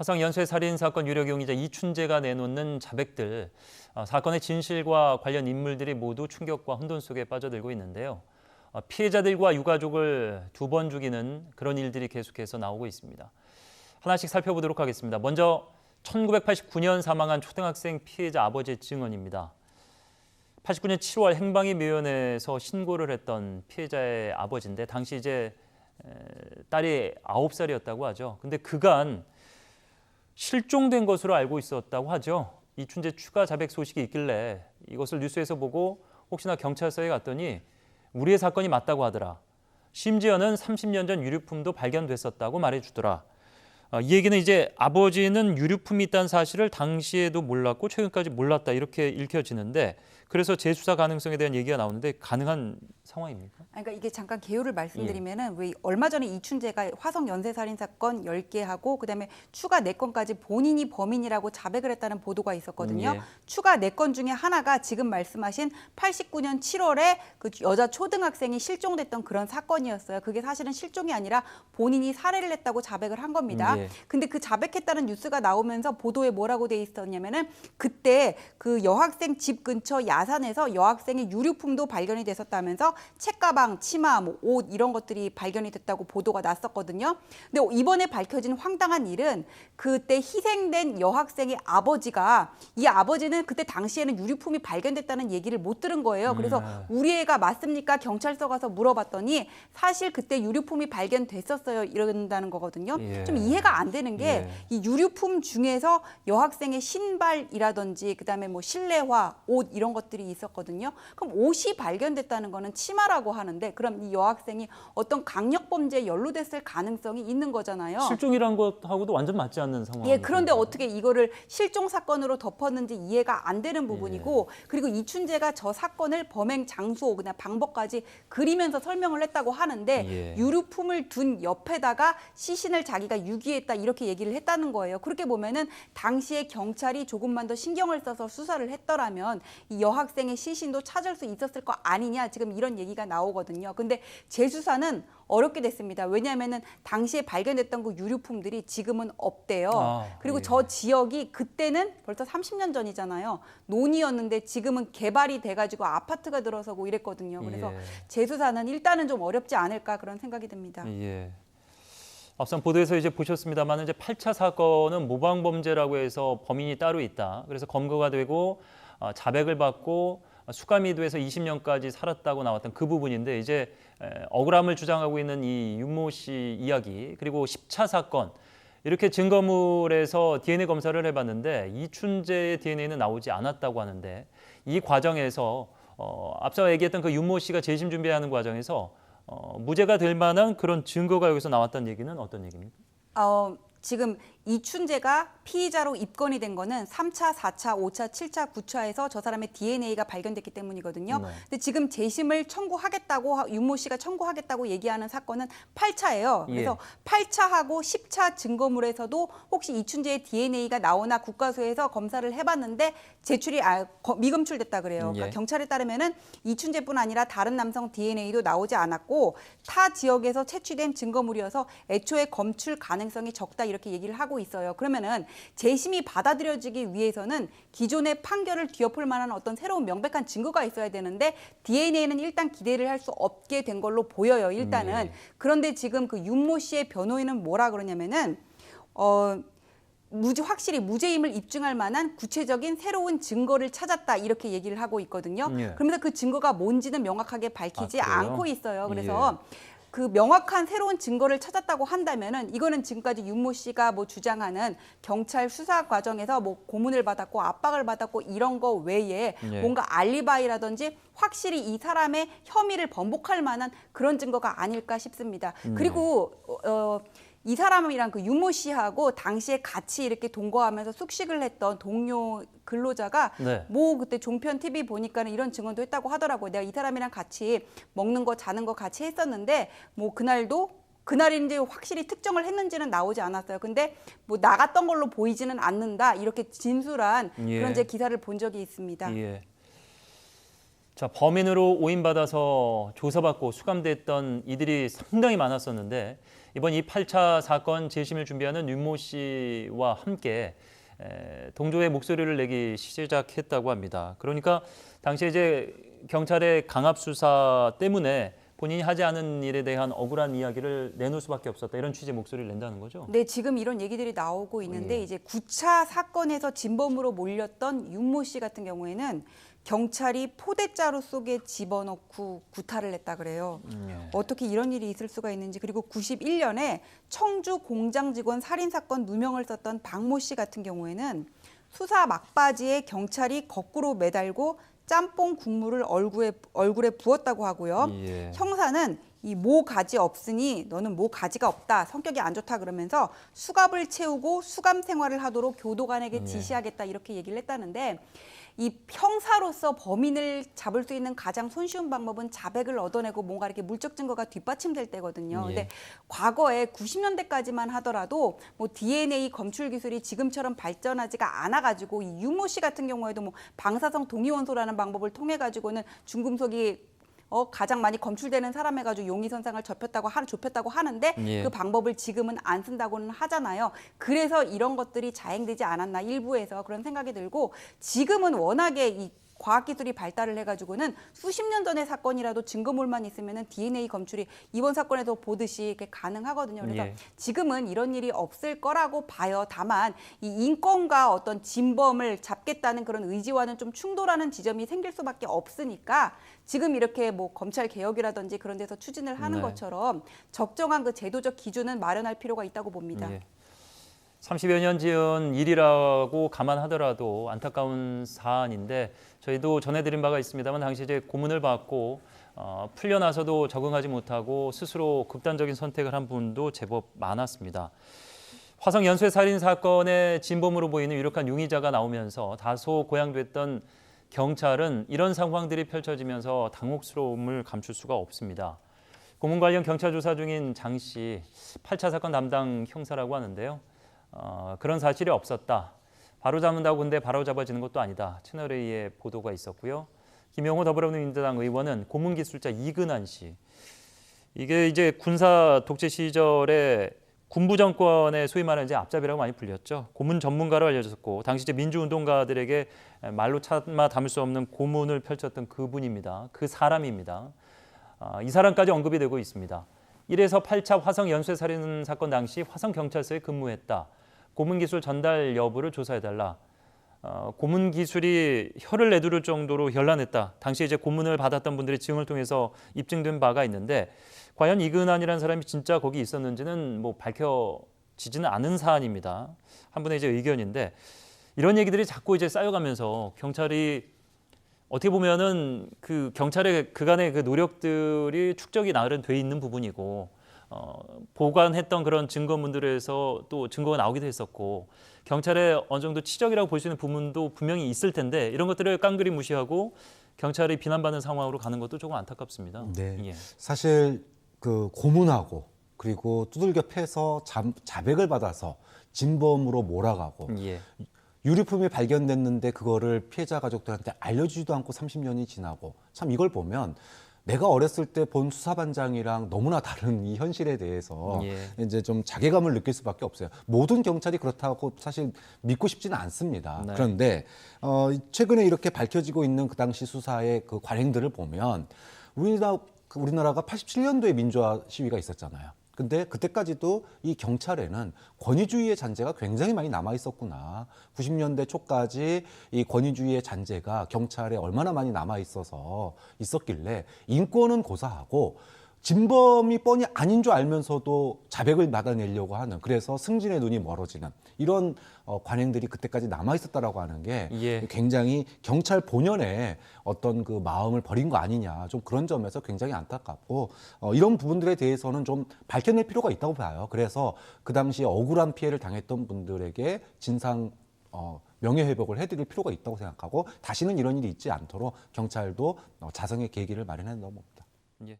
화성 연쇄 살인 사건 유력 용의자 이춘재가 내놓는 자백들 어, 사건의 진실과 관련 인물들이 모두 충격과 혼돈 속에 빠져들고 있는데요. 어, 피해자들과 유가족을 두 번 죽이는 그런 일들이 계속해서 나오고 있습니다. 하나씩 살펴보도록 하겠습니다. 먼저 1989년 사망한 초등학생 피해자 아버지의 증언입니다. 89년 7월 행방위 묘연에서 신고를 했던 피해자의 아버지인데 당시 이제 에, 딸이 9살이었다고 하죠. 근데 그간 실종된 것으로 알고 있었다고 하죠. 이춘재 추가 자백 소식이 있길래 이것을 뉴스에서 보고 혹시나 경찰서에 갔더니 우리의 사건이 맞다고 하더라. 심지어는 30년 전 유류품도 발견됐었다고 말해주더라. 아, 이 얘기는 이제 아버지는 유류품이 있다는 사실을 당시에도 몰랐고 최근까지 몰랐다 이렇게 읽혀지는데 그래서 재수사 가능성에 대한 얘기가 나오는데 가능한 상황입니까? 그러니까 이게 잠깐 개요를 말씀드리면은 왜 얼마 전에 이춘재가 화성 연쇄 살인 사건 10개 하고 그다음에 추가 4건까지 본인이 범인이라고 자백을 했다는 보도가 있었거든요. 음, 예. 추가 4건 중에 하나가 지금 말씀하신 89년 7월에 그 여자 초등학생이 실종됐던 그런 사건이었어요. 그게 사실은 실종이 아니라 본인이 살해를 했다고 자백을 한 겁니다. 음, 예. 근데 그 자백했다는 뉴스가 나오면서 보도에 뭐라고 돼 있었냐면은 그때 그 여학생 집 근처 야 산에서 여학생의 유류품도 발견이 됐었다면서 책가방, 치마, 뭐 옷 이런 것들이 발견이 됐다고 보도가 났었거든요. 근데 이번에 밝혀진 황당한 일은 그때 희생된 여학생의 아버지가 이 아버지는 그때 당시에는 유류품이 발견됐다는 얘기를 못 들은 거예요. 그래서 음. 우리 애가 맞습니까? 경찰서 가서 물어봤더니 사실 그때 유류품이 발견됐었어요. 이런다는 거거든요. 예. 좀 이해가 안 되는 게이 유류품 중에서 여학생의 신발이라든지 그다음에 뭐 실내화, 옷 이런 것들 이 있었거든요. 그럼 옷이 발견됐다는 거는 치마라고 하는데 그럼 이 여학생이 어떤 강력 범죄에 연루됐을 가능성이 있는 거잖아요. 실종이란 것하고도 완전 맞지 않는 상황. 예, 그런데 어떻게 이거를 실종 사건으로 덮었는지 이해가 안 되는 부분이고 그리고 이춘재가 저 사건을 범행 장소 그냥 방법까지 그리면서 설명을 했다고 하는데 예. 유류품을 둔 옆에다가 시신을 자기가 유기했다 이렇게 얘기를 했다는 거예요. 그렇게 보면은 당시에 경찰이 조금만 더 신경을 써서 수사를 했더라면 이 여학 생의 시신도 찾을 수 있었을 거 아니냐 지금 이런 얘기가 나오거든요. 근데 재수사는 어렵게 됐습니다. 왜냐하면은 당시에 발견됐던 그 유류품들이 지금은 없대요. 아, 그리고 예. 저 지역이 그때는 벌써 30년 전이잖아요. 논이었는데 지금은 개발이 돼가지고 아파트가 들어서고 이랬거든요. 그래서 예. 재수사는 일단은 좀 어렵지 않을까 그런 생각이 듭니다. 예. 앞선 보도에서 이제 보셨습니다만 이제 8차 사건은 모방 범죄라고 해서 범인이 따로 있다. 그래서 검거가 되고 어, 자백을 받고 수감이 돼서 20년까지 살았다고 나왔던 그 부분인데 이제 에, 억울함을 주장하고 있는 이 윤모 씨 이야기 그리고 10차 사건 이렇게 증거물에서 DNA 검사를 해봤는데 이춘재의 DNA는 나오지 않았다고 하는데 이 과정에서 어, 앞서 얘기했던 그 윤모 씨가 재심 준비하는 과정에서 어, 무죄가 될 만한 그런 증거가 여기서 나왔다는 얘기는 어떤 얘기입니까? 어, 지금 이춘재가 피의자로 입건이 된 거는 3차, 4차, 5차, 7차, 9차에서 저 사람의 DNA가 발견됐기 때문이거든요. 네. 근데 지금 재심을 청구하겠다고 하- 윤모 씨가 청구하겠다고 얘기하는 사건은 8차예요. 예. 그래서 8차하고 10차 증거물에서도 혹시 이춘재의 DNA가 나오나 국가수에서 검사를 해봤는데 제출이 아, 거- 미검출됐다 그래요. 그러니까 예. 경찰에 따르면은 이춘재뿐 아니라 다른 남성 DNA도 나오지 않았고 타 지역에서 채취된 증거물이어서 애초에 검출 가능성이 적다 이렇게 얘기를 하고 있어요. 그러면은 재심이 받아들여지기 위해서는 기존의 판결을 뒤엎을 만한 어떤 새로운 명백한 증거가 있어야 되는데 DNA는 일단 기대를 할 수 없게 된 걸로 보여요. 일단은 네. 그런데 지금 그 윤모 씨의 변호인은 뭐라 그러냐면은 어. 무죄 확실히 무죄임을 입증할 만한 구체적인 새로운 증거를 찾았다 이렇게 얘기를 하고 있거든요. 예. 그러면서 그 증거가 뭔지는 명확하게 밝히지 아? 않고 있어요. 그래서 그 명확한 새로운 증거를 찾았다고 한다면은 이거는 지금까지 윤모 씨가 뭐 주장하는 경찰 수사 과정에서 뭐 고문을 받았고 압박을 받았고 이런 거 외에 예. 뭔가 알리바이라든지 확실히 이 사람의 혐의를 번복할 만한 그런 증거가 아닐까 싶습니다. 음. 그리고 어, 이 사람이랑 그 윤모 씨하고 당시에 같이 이렇게 동거하면서 숙식을 했던 동료 근로자가 네. 뭐 그때 종편 TV 보니까는 이런 증언도 했다고 하더라고요. 내가 이 사람이랑 같이 먹는 거 자는 거 같이 했었는데 뭐 그날도 그날인지 확실히 특정을 했는지는 나오지 않았어요. 근데 뭐 나갔던 걸로 보이지는 않는다. 이렇게 진술한 예. 그런 제 기사를 본 적이 있습니다. 예. 자, 범인으로 오인받아서 조사받고 수감됐던 이들이 상당히 많았었는데 이번 이 8차 사건 재심을 준비하는 윤모 씨와 함께 에, 동조의 목소리를 내기 시작했다고 합니다. 그러니까 당시에 이제 경찰의 강압 수사 때문에 본인이 하지 않은 일에 대한 억울한 이야기를 내놓을 수밖에 없었다. 이런 취지의 목소리를 낸다는 거죠. 네, 지금 이런 얘기들이 나오고 있는데 예. 이제 9차 사건에서 진범으로 몰렸던 윤모 씨 같은 경우에는 경찰이 포대자루 속에 집어넣고 구타를 했다 그래요. 예. 어떻게 이런 일이 있을 수가 있는지 그리고 91년에 청주 공장 직원 살인 사건 누명을 썼던 박모 씨 같은 경우에는 수사 막바지에 경찰이 거꾸로 매달고 짬뽕 국물을 얼굴에 얼굴에 부었다고 하고요. 예. 형사는 이 모 가지 없으니 너는 모 가지가 없다 성격이 안 좋다 그러면서 수갑을 채우고 수감 생활을 하도록 교도관에게 예. 지시하겠다 이렇게 얘기를 했다는데 이 형사로서 범인을 잡을 수 있는 가장 손쉬운 방법은 자백을 얻어내고 뭔가 이렇게 물적 증거가 뒷받침될 때거든요. 예. 근데 과거에 90년대까지만 하더라도 뭐 DNA 검출 기술이 지금처럼 발전하지가 않아 가지고 이 유모 씨 같은 경우에도 뭐 방사성 동위원소라는 방법을 통해 가지고는 중금속이 어, 가장 많이 검출되는 사람 해가지고 용의선상을 접혔다고 하, 좁혔다고 하는데 예. 그 방법을 지금은 안 쓴다고는 하잖아요. 그래서 이런 것들이 자행되지 않았나 일부에서 그런 생각이 들고 지금은 워낙에 이 과학기술이 발달을 해가지고는 수십 년 전의 사건이라도 증거물만 있으면은 DNA 검출이 이번 사건에서 보듯이 이렇게 가능하거든요. 그래서 예. 지금은 이런 일이 없을 거라고 봐요. 다만 이 인권과 어떤 진범을 잡겠다는 그런 의지와는 좀 충돌하는 지점이 생길 수밖에 없으니까 지금 이렇게 뭐 검찰 개혁이라든지 그런 데서 추진을 하는 네. 것처럼 적정한 그 제도적 기준은 마련할 필요가 있다고 봅니다. 예. 30여 년 지은 일이라고 감안하더라도 안타까운 사안인데 저희도 전해드린 바가 있습니다만 당시 이제 고문을 받고 어, 풀려나서도 적응하지 못하고 스스로 극단적인 선택을 한 분도 제법 많았습니다. 화성 연쇄 살인 사건의 진범으로 보이는 유력한 용의자가 나오면서 다소 고양됐던 경찰은 이런 상황들이 펼쳐지면서 당혹스러움을 감출 수가 없습니다. 고문 관련 경찰 조사 중인 장 씨, 8차 사건 담당 형사라고 하는데요. 어, 그런 사실이 없었다. 바로 잡는다고 근데 바로 잡아지는 것도 아니다. 채널A의 보도가 있었고요. 김영호 더불어민주당 의원은 고문 기술자 이근한 씨. 이게 이제 군사 독재 시절에 군부 정권의 소위 말하는 이제 앞잡이라고 많이 불렸죠. 고문 전문가로 알려졌고 당시 이제 민주운동가들에게 말로 참아 담을 수 없는 고문을 펼쳤던 그분입니다. 그 사람입니다. 아, 이 사람까지 언급이 되고 있습니다. 1에서 8차 화성 연쇄 살인 사건 당시 화성 경찰서에 근무했다. 고문 기술 전달 여부를 조사해달라. 어, 고문 기술이 혀를 내두를 정도로 현란했다. 당시 이제 고문을 받았던 분들의 증을 통해서 입증된 바가 있는데 과연 이근한이라는 사람이 진짜 거기 있었는지는 뭐 밝혀지지는 않은 사안입니다. 한 분의 이제 의견인데 이런 얘기들이 자꾸 이제 쌓여가면서 경찰이 어떻게 보면은 그 경찰의 그간의 그 노력들이 축적이 나름 돼 있는 부분이고 어, 보관했던 그런 증거물들에서 또 증거가 나오기도 했었고 경찰의 어느 정도 치적이라고 볼 수 있는 부분도 분명히 있을 텐데 이런 것들을 깡그리 무시하고 경찰이 비난받는 상황으로 가는 것도 조금 안타깝습니다. 네. 예. 사실 그 고문하고 그리고 두들겨 패서 자, 자백을 받아서 진범으로 몰아가고 예. 유류품이 발견됐는데 그거를 피해자 가족들한테 알려주지도 않고 30년이 지나고 참 이걸 보면 내가 어렸을 때 본 수사반장이랑 너무나 다른 이 현실에 대해서 예. 이제 좀 자괴감을 느낄 수밖에 없어요. 모든 경찰이 그렇다고 사실 믿고 싶지는 않습니다. 네. 그런데 어, 최근에 이렇게 밝혀지고 있는 그 당시 수사의 그 관행들을 보면 우리나라 그 우리나라가 87년도에 민주화 시위가 있었잖아요. 근데 그때까지도 이 경찰에는 권위주의의 잔재가 굉장히 많이 남아 있었구나. 90년대 초까지 이 권위주의의 잔재가 경찰에 얼마나 많이 남아 있어서 있었길래 인권은 고사하고 진범이 뻔히 아닌 줄 알면서도 자백을 막아내려고 하는 그래서 승진의 눈이 멀어지는 이런 어, 관행들이 그때까지 남아 있었다라고 하는 게 예. 굉장히 경찰 본연의 어떤 그 마음을 버린 거 아니냐 좀 그런 점에서 굉장히 안타깝고 어, 이런 부분들에 대해서는 좀 밝혀낼 필요가 있다고 봐요. 그래서 그 당시에 억울한 피해를 당했던 분들에게 진상 어, 명예 회복을 해드릴 필요가 있다고 생각하고 다시는 이런 일이 있지 않도록 경찰도 어, 자성의 계기를 마련해 놓은 겁니다. 예.